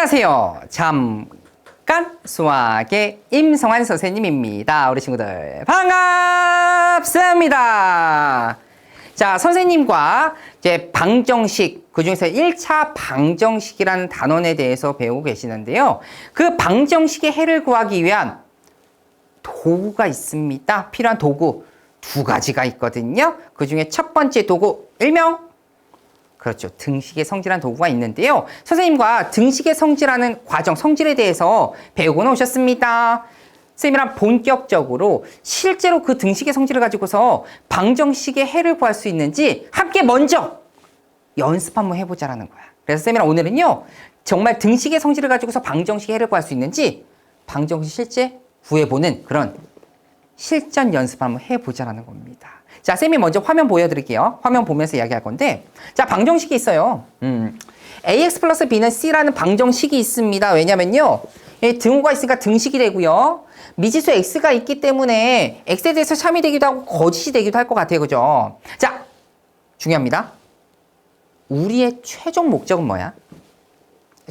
안녕하세요. 잠깐 수학의 임성환 선생님입니다. 우리 친구들 반갑습니다. 자, 선생님과 이제 방정식, 그 중에서 1차 방정식이라는 단원에 대해서 배우고 계시는데요. 그 방정식의 해를 구하기 위한 도구가 있습니다. 필요한 도구 두 가지가 있거든요. 그 중에 첫 번째 도구, 일명 그렇죠. 등식의 성질한 도구가 있는데요. 선생님과 등식의 성질하는 과정, 성질에 대해서 배우고는 오셨습니다. 선생님이랑 본격적으로 실제로 그 등식의 성질을 가지고서 방정식의 해를 구할 수 있는지 함께 먼저 연습 한번 해보자라는 거야. 그래서 선생님이랑 오늘은요, 정말 등식의 성질을 가지고서 방정식의 해를 구할 수 있는지 방정식 실제 구해보는 그런 실전 연습 한번 해보자라는 겁니다. 자, 쌤이 먼저 화면 보여드릴게요. 화면 보면서 이야기할 건데, 자, 방정식이 있어요. 음. ax 플러스 b는 c라는 방정식이 있습니다. 왜냐면요. 이 등호가 있으니까 등식이 되고요. 미지수 x가 있기 때문에 x에 대해서 참이 되기도 하고 거짓이 되기도 할 것 같아요. 그죠? 자, 중요합니다. 우리의 최종 목적은 뭐야?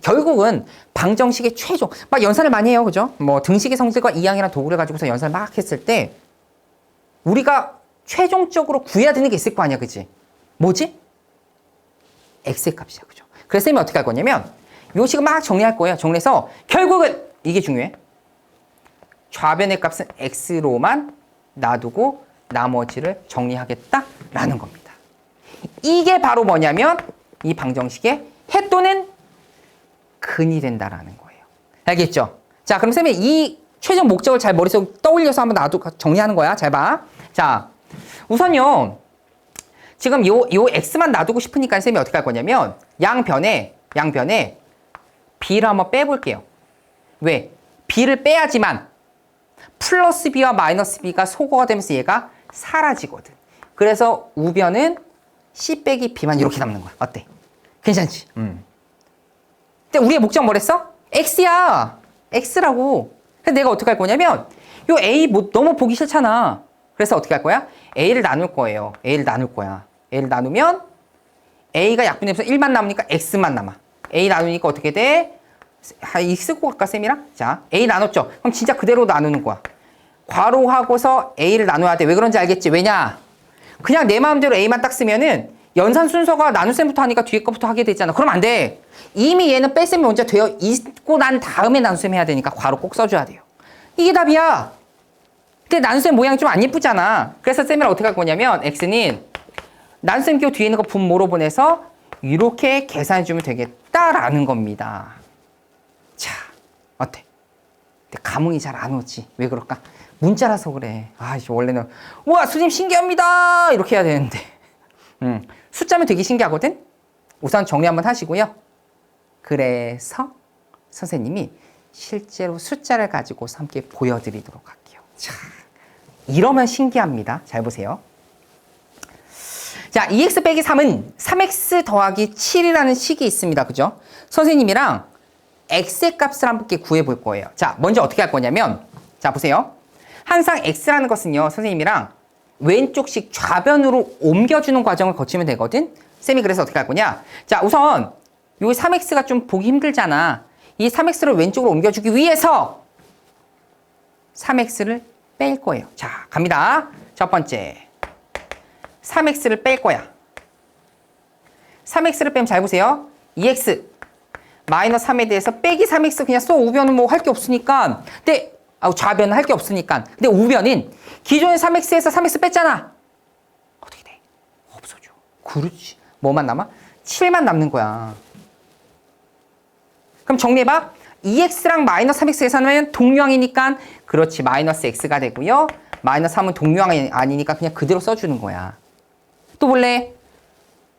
결국은 방정식의 최종, 막 연산을 많이 해요. 그죠? 뭐 등식의 성질과 이항이라는 도구를 가지고서 연산을 막 했을 때 우리가 최종적으로 구해야 되는 게 있을 거 아니야, 그지? 뭐지? x의 값이야, 그죠? 그래서 쌤이 어떻게 할 거냐면 요 식을 막 정리할 거예요. 정리해서 결국은 이게 중요해. 좌변의 값은 x로만 놔두고 나머지를 정리하겠다라는 겁니다. 이게 바로 뭐냐면 이 방정식의 해 또는 근이 된다라는 거예요. 알겠죠? 자, 그럼 쌤이 이 최종 목적을 잘 머릿속에 떠올려서 한번 놔두 정리하는 거야. 잘 봐. 자, 우선요. 지금 요, 요 x만 놔두고 싶으니까 쌤이 어떻게 할 거냐면 양변에 양변에 b를 한번 빼볼게요. 왜? b를 빼야지만 플러스 b와 마이너스 b가 소거가 되면서 얘가 사라지거든. 그래서 우변은 c 빼기 b만 이렇게 남는 거야. 어때? 괜찮지? 음. 근데 우리의 목적 뭐랬어? x야. x라고. 근데 내가 어떻게 할 거냐면 요 a 뭐 너무 보기 싫잖아. 그래서 어떻게 할 거야? A를 나눌 거예요. a를 나눌 거야. a를 나누면 a가 약분되면서 1만 남으니까 x만 남아. a 나누니까 어떻게 돼? 아, 이 쓰고 갈까 쌤이랑? 자, a 나눴죠. 그럼 진짜 그대로 나누는 거야. 괄호하고서 a를 나눠야 돼. 왜 그런지 알겠지? 왜냐? 그냥 내 마음대로 a만 딱 쓰면은 연산 순서가 나눗셈부터 하니까 뒤에 거부터 하게 되잖아. 그럼 안 돼. 이미 얘는 뺄셈이 먼저 되어 있고 난 다음에 나눗셈 해야 되니까 괄호 꼭 써줘야 돼요. 이게 답이야. 근데 나눗셈 모양이 좀 안 예쁘잖아. 그래서 쌤이랑 어떻게 할 거냐면 x는 나눗셈 기호 뒤에 있는 거 분모로 보내서 이렇게 계산해 주면 되겠다라는 겁니다. 자, 어때? 근데 감흥이 잘 안 오지. 왜 그럴까? 문자라서 그래. 아, 원래는 우와 수님 신기합니다 이렇게 해야 되는데. 음, 숫자면 되게 신기하거든. 우선 정리 한번 하시고요. 그래서 선생님이 실제로 숫자를 가지고 함께 보여드리도록 할게요. 자, 이러면 신기합니다. 잘 보세요. 자, 2x 빼기 3은 3x 더하기 7이라는 식이 있습니다. 그죠? 선생님이랑 x의 값을 함께 구해 볼 거예요. 자, 먼저 어떻게 할 거냐면, 자, 보세요. 항상 x라는 것은요, 선생님이랑 왼쪽씩 좌변으로 옮겨주는 과정을 거치면 되거든? 쌤이 그래서 어떻게 할 거냐? 자, 우선, 요 3x가 좀 보기 힘들잖아. 이 3x를 왼쪽으로 옮겨주기 위해서 3x를 뺄 거예요. 자, 갑니다. 첫 번째. 3x를 뺄 거야. 3x를 빼면 잘 보세요. 2x 마이너스 3에 대해서 빼기 3x 그냥 써 우변은 뭐 할 게 없으니까. 근데 아, 좌변은 할 게 없으니까. 근데 우변은 기존의 3x에서 3x 뺐잖아. 어떻게 돼? 없어져. 그렇지. 뭐만 남아? 7만 남는 거야. 그럼 정리해봐. 2x랑 마이너스 3x 계산하면 동류항이니까 그렇지. 마이너스 x가 되고요. 마이너스 3은 동류항이 아니니까 그냥 그대로 써주는 거야. 또 볼래?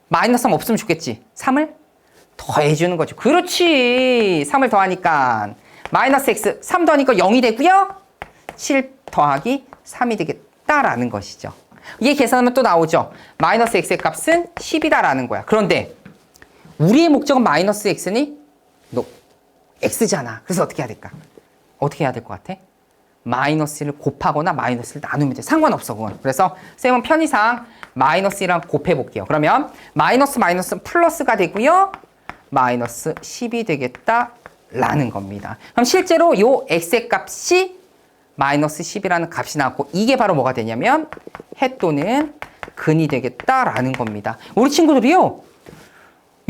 마이너스 3 없으면 좋겠지. 3을 더해주는 거죠. 그렇지. 3을 더하니까 마이너스 x 3 더하니까 0이 되고요. 7 더하기 3이 되겠다라는 것이죠. 이게 계산하면 또 나오죠. 마이너스 x의 값은 10이다라는 거야. 그런데 우리의 목적은 마이너스 x니 너 x잖아. 그래서 어떻게 해야 될까? 어떻게 해야 될 것 같아? 마이너스를 곱하거나 마이너스를 나누면 돼. 상관없어, 그건. 그래서 쌤은 편의상 마이너스 1랑 곱해 볼게요. 그러면 마이너스 마이너스 플러스가 되고요. 마이너스 10이 되겠다 라는 겁니다. 그럼 실제로 요 x의 값이 마이너스 10이라는 값이 나왔고 이게 바로 뭐가 되냐면 해 또는 근이 되겠다라는 겁니다. 우리 친구들이요.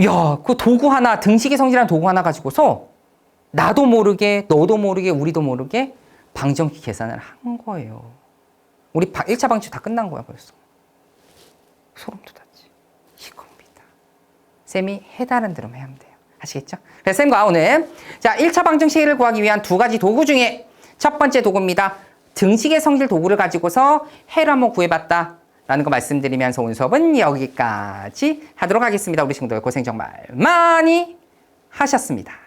야, 그 도구 하나, 등식의 성질이라는 도구 하나 가지고서 나도 모르게, 너도 모르게, 우리도 모르게 방정식 계산을 한 거예요. 우리 1차 방정식 다 끝난 거야, 벌써. 소름 돋았지. 이겁니다. 쌤이 해다른 대로 하면 돼요. 아시겠죠? 그래서 쌤과 오늘 자 1차 방정식을 구하기 위한 두 가지 도구 중에 첫 번째 도구입니다. 등식의 성질 도구를 가지고서 해를 한번 구해봤다. 라는 거 말씀드리면서 오늘 수업은 여기까지 하도록 하겠습니다. 우리 친구들 고생 정말 많이 하셨습니다.